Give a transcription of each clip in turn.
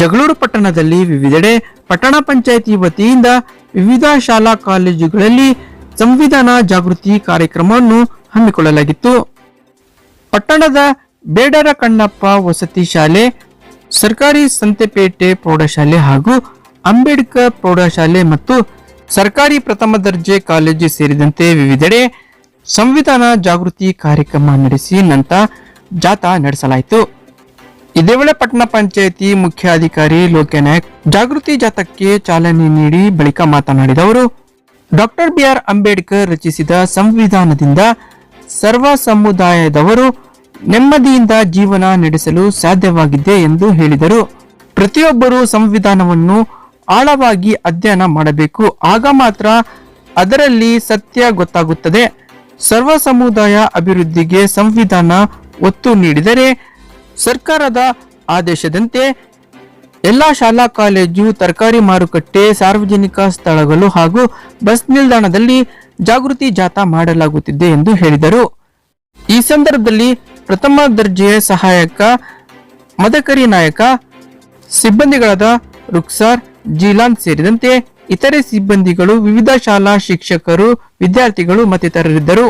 ಜಗಳೂರು ಪಟ್ಟಣದಲ್ಲಿ ವಿವಿಧೆಡೆ ಪಟ್ಟಣ ಪಂಚಾಯಿತಿ ವತಿಯಿಂದ ವಿವಿಧ ಶಾಲಾ ಕಾಲೇಜುಗಳಲ್ಲಿ ಸಂವಿಧಾನ ಜಾಗೃತಿ ಕಾರ್ಯಕ್ರಮವನ್ನು ಹಮ್ಮಿಕೊಳ್ಳಲಾಗಿತ್ತು. ಪಟ್ಟಣದ ಬೇಡರ ಕಣ್ಣಪ್ಪ ವಸತಿ ಶಾಲೆ, ಸರ್ಕಾರಿ ಸಂತೆಪೇಟೆ ಪ್ರೌಢಶಾಲೆ ಹಾಗೂ ಅಂಬೇಡ್ಕರ್ ಪ್ರೌಢಶಾಲೆ ಮತ್ತು ಸರ್ಕಾರಿ ಪ್ರಥಮ ದರ್ಜೆ ಕಾಲೇಜು ಸೇರಿದಂತೆ ವಿವಿಧೆಡೆ ಸಂವಿಧಾನ ಜಾಗೃತಿ ಕಾರ್ಯಕ್ರಮ ನಡೆಸಿ ನಂತರ ಜಾಥಾ ನಡೆಸಲಾಯಿತು. ಇದೇ ವೇಳೆ ಪಟ್ಟಣ ಪಂಚಾಯಿತಿ ಮುಖ್ಯಾಧಿಕಾರಿ ಲೋಕ್ಯನಾಯಕ್ ಜಾಗೃತಿ ಜಾಥಾಕ್ಕೆ ಚಾಲನೆ ನೀಡಿ ಬಳಿಕ ಮಾತನಾಡಿದ ಅವರು, ಡಾಕ್ಟರ್ ಬಿಆರ್ ಅಂಬೇಡ್ಕರ್ ರಚಿಸಿದ ಸಂವಿಧಾನದಿಂದ ಸರ್ವ ಸಮುದಾಯದವರು ನೆಮ್ಮದಿಯಿಂದ ಜೀವನ ನಡೆಸಲು ಸಾಧ್ಯವಾಗಿದೆ ಎಂದು ಹೇಳಿದರು. ಪ್ರತಿಯೊಬ್ಬರೂ ಸಂವಿಧಾನವನ್ನು ಆಳವಾಗಿ ಅಧ್ಯಯನ ಮಾಡಬೇಕು. ಆಗ ಮಾತ್ರ ಅದರಲ್ಲಿ ಸತ್ಯ ಗೊತ್ತಾಗುತ್ತದೆ. ಸರ್ವ ಸಮುದಾಯ ಅಭಿವೃದ್ಧಿಗೆ ಸಂವಿಧಾನ ಒತ್ತು ನೀಡಿದರೆ ಸರ್ಕಾರದ ಆದೇಶದಂತೆ ಎಲ್ಲ ಶಾಲಾ ಕಾಲೇಜು, ತರಕಾರಿ ಮಾರುಕಟ್ಟೆ, ಸಾರ್ವಜನಿಕ ಸ್ಥಳಗಳು ಹಾಗೂ ಬಸ್ ನಿಲ್ದಾಣದಲ್ಲಿ ಜಾಗೃತಿ ಜಾಥಾ ಮಾಡಲಾಗುತ್ತಿದೆ ಎಂದು ಹೇಳಿದರು. ಈ ಸಂದರ್ಭದಲ್ಲಿ ಪ್ರಥಮ ದರ್ಜೆಯ ಸಹಾಯಕ, ಮದಕರಿ ನಾಯಕ, ಸಿಬ್ಬಂದಿಗಳಾದ ರುಕ್ಸಾರ್, ಜೀಲಾನ್ ಸೇರಿದಂತೆ ಇತರೆ ಸಿಬ್ಬಂದಿಗಳು, ವಿವಿಧ ಶಾಲಾ ಶಿಕ್ಷಕರು, ವಿದ್ಯಾರ್ಥಿಗಳು ಮತ್ತಿತರರಿದ್ದರು.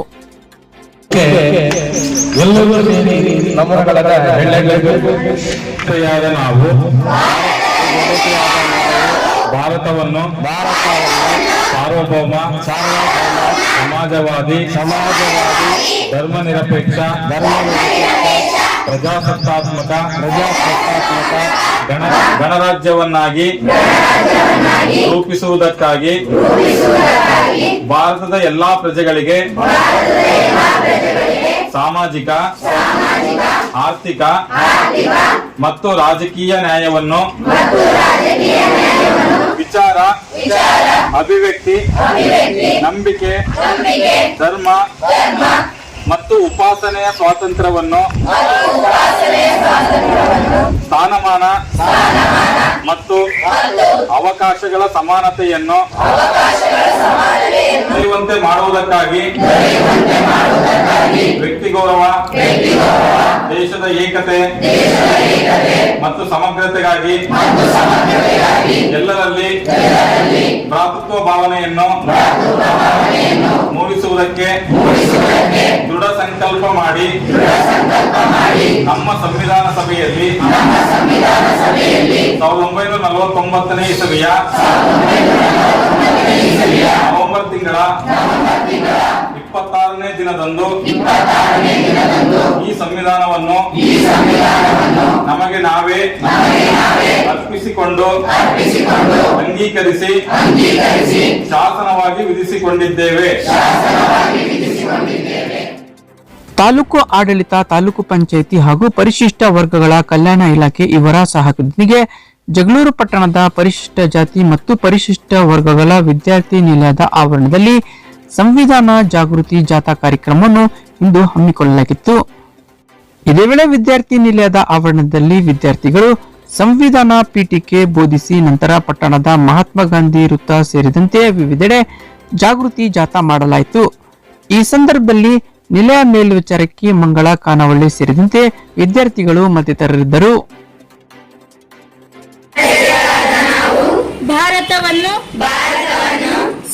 ಎಲ್ಲರೂ ಸೇರಿ ನಮ್ಮಗಳದ ಹೆಳ್ಳೆಗಳಿಗೂ ಜೊತೆಯಾದ ನಾವು ಭಾರತವನ್ನು ಸಾರ್ವಭೌಮ ಸಮಾಜವಾದಿ ಸಮಾಜವಾದಿ ಧರ್ಮ ನಿರಪೇಕ್ಷ ಧರ್ಮ ಪ್ರಜಾಸತ್ತಾತ್ಮಕ ಪ್ರಜಾಸತ್ತಾತ್ಮಕ ಗಣ ಗಣರಾಜ್ಯವನ್ನಾಗಿ ರೂಪಿಸುವುದಕ್ಕಾಗಿ ಭಾರತದ ಎಲ್ಲಾ ಪ್ರಜೆಗಳಿಗೆ ಸಾಮಾಜಿಕ ಆರ್ಥಿಕ ಮತ್ತು ರಾಜಕೀಯ ನ್ಯಾಯವನ್ನು ವಿಚಾರ ಅಭಿವ್ಯಕ್ತಿ ನಂಬಿಕೆ ಧರ್ಮ ಮತ್ತು ಉಪಾಸನೆಯ ಸ್ವಾತಂತ್ರ್ಯವನ್ನು ಸ್ಥಾನಮಾನ ಮತ್ತು ಅವಕಾಶಗಳ ಸಮಾನತೆಯನ್ನು ದೊರೆಯುವಂತೆ ಮಾಡುವುದಕ್ಕಾಗಿ ವ್ಯಕ್ತಿ ಗೌರವ ದೇಶದ ಏಕತೆ ಮತ್ತು ಸಮಗ್ರತೆಗಾಗಿ ಎಲ್ಲರಲ್ಲಿ ಭ್ರಾತೃತ್ವ ಭಾವನೆಯನ್ನು ಮೂಡಿಸುವುದಕ್ಕೆ ದೃಢ ಸಂಕಲ್ಪ ಮಾಡಿ ನಮ್ಮ ಸಂವಿಧಾನ ಸಭೆಯಲ್ಲಿ ಸಾವಿರದ ಒಂಬೈನೂರ ನಲವತ್ತೊಂಬತ್ತನೇ ಇಸವಿಯ ನವೆಂಬರ್ ತಿಂಗಳ ಇಪ್ಪತ್ತಾರನೇ ದಿನದಂದು ಈ ಸಂವಿಧಾನವನ್ನು ನಮಗೆ ನಾವೇ ಅರ್ಪಿಸಿಕೊಂಡು ಅಂಗೀಕರಿಸಿ ಶಾಸನವಾಗಿ ವಿಧಿಸಿಕೊಂಡಿದ್ದೇವೆ. ತಾಲೂಕು ಆಡಳಿತ ತಾಲೂಕು ಪಂಚಾಯಿತಿ ಹಾಗೂ ಪರಿಶಿಷ್ಟ ವರ್ಗಗಳ ಕಲ್ಯಾಣ ಇಲಾಖೆ ಇವರ ಸಹಕೃತಿಗೆ ಜಗಳೂರು ಪಟ್ಟಣದ ಪರಿಶಿಷ್ಟ ಜಾತಿ ಮತ್ತು ಪರಿಶಿಷ್ಟ ವರ್ಗಗಳ ವಿದ್ಯಾರ್ಥಿ ನಿಲಯದ ಆವರಣದಲ್ಲಿ ಸಂವಿಧಾನ ಜಾಗೃತಿ ಜಾಥಾ ಕಾರ್ಯಕ್ರಮವನ್ನು ಇಂದು ಹಮ್ಮಿಕೊಳ್ಳಲಾಗಿತ್ತು. ಇದೇ ವೇಳೆ ವಿದ್ಯಾರ್ಥಿ ನಿಲಯದ ಆವರಣದಲ್ಲಿ ವಿದ್ಯಾರ್ಥಿಗಳು ಸಂವಿಧಾನ ಪೀಠಕ್ಕೆ ಬೋಧಿಸಿ ನಂತರ ಪಟ್ಟಣದ ಮಹಾತ್ಮ ಗಾಂಧಿ ವೃತ್ತ ಸೇರಿದಂತೆ ವಿವಿಧೆಡೆ ಜಾಗೃತಿ ಜಾಥಾ ಮಾಡಲಾಯಿತು. ಈ ಸಂದರ್ಭದಲ್ಲಿ ನಿಲಯ ಮೇಲ್ವಿಚಾರಕಿ ಮಂಗಳ ಕಾನವಳ್ಳಿ ಸೇರಿದಂತೆ ವಿದ್ಯಾರ್ಥಿಗಳು ಮತ್ತಿತರರಿದ್ದರು. ಭಾರತವನ್ನು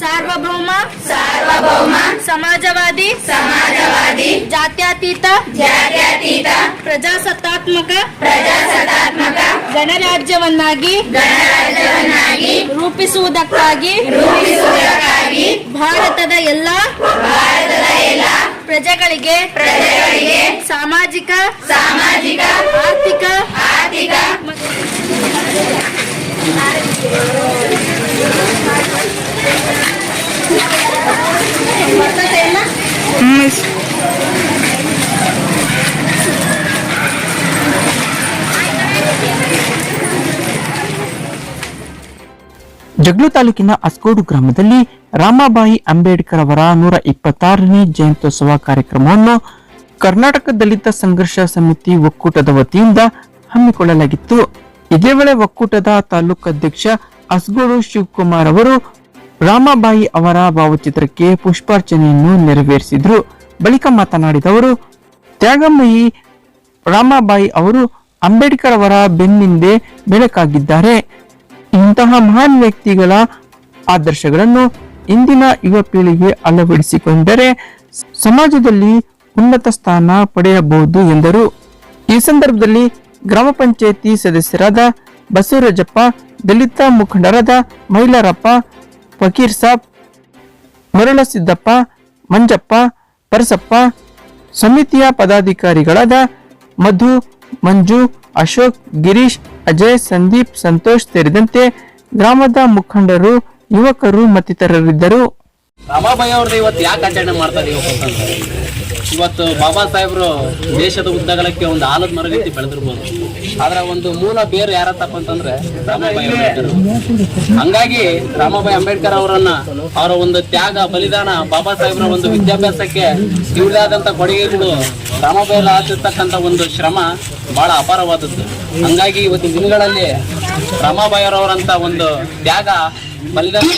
ಸಾರ್ವಭೌಮ ಸಾರ್ವಭೌಮ ಸಮಾಜವಾದಿ ಸಮಾಜವಾದಿ ಜಾತ್ಯತೀತ ಜಾತ್ಯತೀತ ಪ್ರಜಾಸತ್ತಾತ್ಮಕ ಪ್ರಜಾಸತ್ತಾತ್ಮಕ ಗಣರಾಜ್ಯವನ್ನಾಗಿ ಗಣರಾಜ್ಯವನ್ನಾಗಿ ರೂಪಿಸುವುದಕ್ಕಾಗಿ ರೂಪಿಸುವುದಕ್ಕಾಗಿ ಭಾರತದ ಎಲ್ಲ ಭಾರತದ ಎಲ್ಲ ಪ್ರಜೆಗಳಿಗೆ ಪ್ರಜೆಗಳಿಗೆ ಸಾಮಾಜಿಕ ಸಾಮಾಜಿಕ ಆರ್ಥಿಕ ಆರ್ಥಿಕ ಜಗ್ಲು ತಾಲೂಕಿನ ಅಸ್ಕೋಡು ಗ್ರಾಮದಲ್ಲಿ ರಾಮಾಬಾಯಿ ಅಂಬೇಡ್ಕರ್ ಅವರ ನೂರ ಇಪ್ಪತ್ತಾರನೇ ಜಯಂತ್ಯೋತ್ಸವ ಕಾರ್ಯಕ್ರಮವನ್ನು ಕರ್ನಾಟಕ ದಲಿತ ಸಂಘರ್ಷ ಸಮಿತಿ ಒಕ್ಕೂಟದ ವತಿಯಿಂದ ಹಮ್ಮಿಕೊಳ್ಳಲಾಗಿತ್ತು. ಇದೇ ವೇಳೆ ಒಕ್ಕೂಟದ ತಾಲೂಕು ಅಧ್ಯಕ್ಷ ಅಸ್ಗೋಡು ಶಿವಕುಮಾರ್ ಅವರು ರಾಮಾಬಾಯಿ ಅವರ ಭಾವಚಿತ್ರಕ್ಕೆ ಪುಷ್ಪಾರ್ಚನೆಯನ್ನು ನೆರವೇರಿಸಿದ್ರು. ಬಳಿಕ ಮಾತನಾಡಿದ ಅವರು, ತ್ಯಾಗಮಯಿ ರಾಮಾಬಾಯಿ ಅವರು ಅಂಬೇಡ್ಕರ್ ಅವರ ಬೆನ್ನಿಂದೆ ಬೆಳಕಾಗಿದ್ದಾರೆ. ಇಂತಹ ಮಹಾನ್ ವ್ಯಕ್ತಿಗಳ ಆದರ್ಶಗಳನ್ನು ಇಂದಿನ ಯುವ ಪೀಳಿಗೆ ಅಳವಡಿಸಿಕೊಂಡರೆ ಸಮಾಜದಲ್ಲಿ ಉನ್ನತ ಸ್ಥಾನ ಪಡೆಯಬಹುದು ಎಂದರು. ಈ ಸಂದರ್ಭದಲ್ಲಿ ಗ್ರಾಮ ಪಂಚಾಯಿತಿ ಸದಸ್ಯರಾದ ಬಸವರಾಜಪ್ಪ, ದಲಿತ ಮುಖಂಡರಾದ ಮೈಲಾರಪ್ಪ ಫಕೀರ್ ಸಾಬ್, ಮರಳಸಿದ್ದಪ್ಪ, ಮಂಜಪ್ಪ, ಪರಸಪ್ಪ, ಸಮಿತಿಯ ಪದಾಧಿಕಾರಿಗಳಾದ ಮಧು ಮಂಜು, ಅಶೋಕ್, ಗಿರೀಶ್, ಅಜಯ್, ಸಂದೀಪ್, ಸಂತೋಷ್ ಸೇರಿದಂತೆ ಗ್ರಾಮದ ಮುಖಂಡರು, ಯುವಕರು ಮತ್ತಿತರರಿದ್ದರು ರಮಾಬಾಯಿ ಅವ್ರದ್ದು ಇವತ್ತು ಯಾಕೆ ಆಚರಣೆ ಮಾಡ್ತಾ ಇದೀವಪ್ಪ ಅಂತಂದ್ರೆ ಇವತ್ತು ಬಾಬಾ ಸಾಹೇಬ್ರು ದೇಶದ ಉದ್ದಗಲಕ್ಕೆ ಒಂದು ಆಲದ ಮರಗತಿ ಬೆಳೆದಿರ್ಬೋದು ಆದ್ರೆ ಒಂದು ಮೂಲ ಬೇರು ಯಾರತ್ತಪ್ಪ ಅಂತಂದ್ರೆ ರಾಮಾಬಾಯಿ ಅಂಬೇಡ್ಕರ್. ಹಂಗಾಗಿ ರಾಮಾಬಾಯಿ ಅಂಬೇಡ್ಕರ್ ಅವರನ್ನ, ಅವರ ಒಂದು ತ್ಯಾಗ, ಬಲಿದಾನ ಬಾಬಾ ಸಾಹೇಬ್ರ ಒಂದು ವಿದ್ಯಾಭ್ಯಾಸಕ್ಕೆ ಇವ್ರದೇ ಆದಂತ ಕೊಡುಗೆಗಳು ರಾಮಾಬಾಯಿ ಆಚಿರ್ತಕ್ಕಂಥ ಒಂದು ಶ್ರಮ ಬಹಳ ಅಪಾರವಾದದ್ದು. ಹಂಗಾಗಿ ಇವತ್ತಿನ ದಿನಗಳಲ್ಲಿ ರಾಮಾಬಾಯಿ ಅವರಂತ ಒಂದು ತ್ಯಾಗ ಬಲಿದಾನ